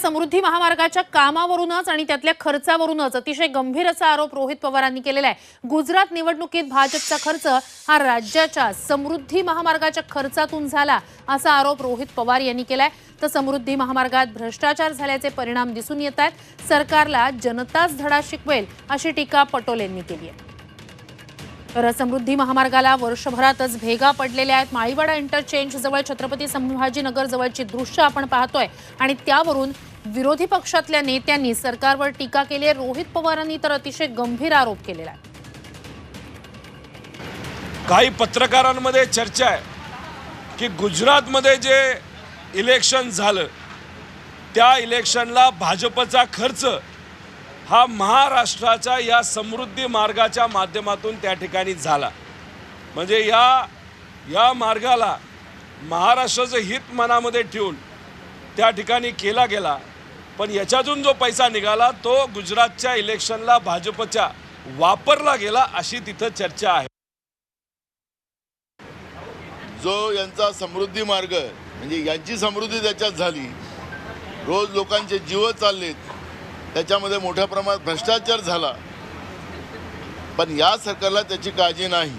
समृद्धी महामार्गाच्या कामावरूनच आणि त्यातल्या खर्चावरूनच अतिशय गंभीर असा आरोप रोहित पवारांनी केलेला आहे. गुजरात निवडणुकीत भाजपचा खर्च हा राज्याच्या समृद्धी महामार्गाच्या खर्चातून झाला असा आरोप रोहित पवार यांनी केलाय. तर समृद्धी महामार्गात भ्रष्टाचार झाल्याचे परिणाम दिसून येत आहेत. सरकारला जनताच धडा शिकवेल अशी टीका पटोलेंनी केली आहे. तर समृद्धी महामार्गाला वर्षभरातच भेगा पडलेल्या आहेत. माळीवाडा इंटरचेंज जवळ छत्रपती संभाजीनगर जवळची दृश्य आपण पाहतोय. आणि त्यावरून विरोधी पक्षातल्या नेत्यांनी सरकारवर टीका केली आहे. रोहित पवारांनी तर अतिशय गंभीर आरोप केलेला आहे. काही पत्रकारांमध्ये चर्चा आहे की गुजरातमध्ये जे इलेक्शन झालं त्या इलेक्शनला भाजपचा खर्च हा महाराष्ट्राच्या या समृद्धी मार्गाच्या माध्यमातून त्या ठिकाणी झाला. म्हणजे या या मार्गाला महाराष्ट्राचं हित मनामध्ये ठेवून त्या ठिकाणी केला गेला. पण याच्यातून जो पैसा निघाला तो गुजरातच्या इलेक्शनला भाजपच्या वापरला गेला अशी तिथं चर्चा आहे. जो यांचा समृद्धी मार्ग म्हणजे यांची समृद्धी त्याच्यात झाली. रोज लोकांचे जीव चाललेत. त्याच्यामध्ये मोठ्या प्रमाणात भ्रष्टाचार झाला. पण या सरकारला त्याची काळजी नाही.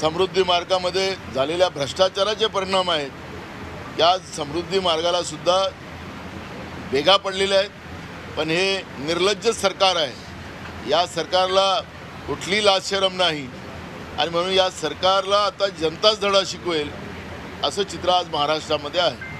समृद्धी मार्गामध्ये झालेल्या भ्रष्टाचाराचे परिणाम आहेत. या समृद्धी मार्गाला सुद्धा वेगा पडलेल्या आहेत. पण हे निर्लज्ज सरकार आहे. या सरकारला कुठली लाजशरम नाही. आणि म्हणून या सरकारला आता जनताच धडा शिकवेल असं चित्र आज महाराष्ट्रामध्ये आहे.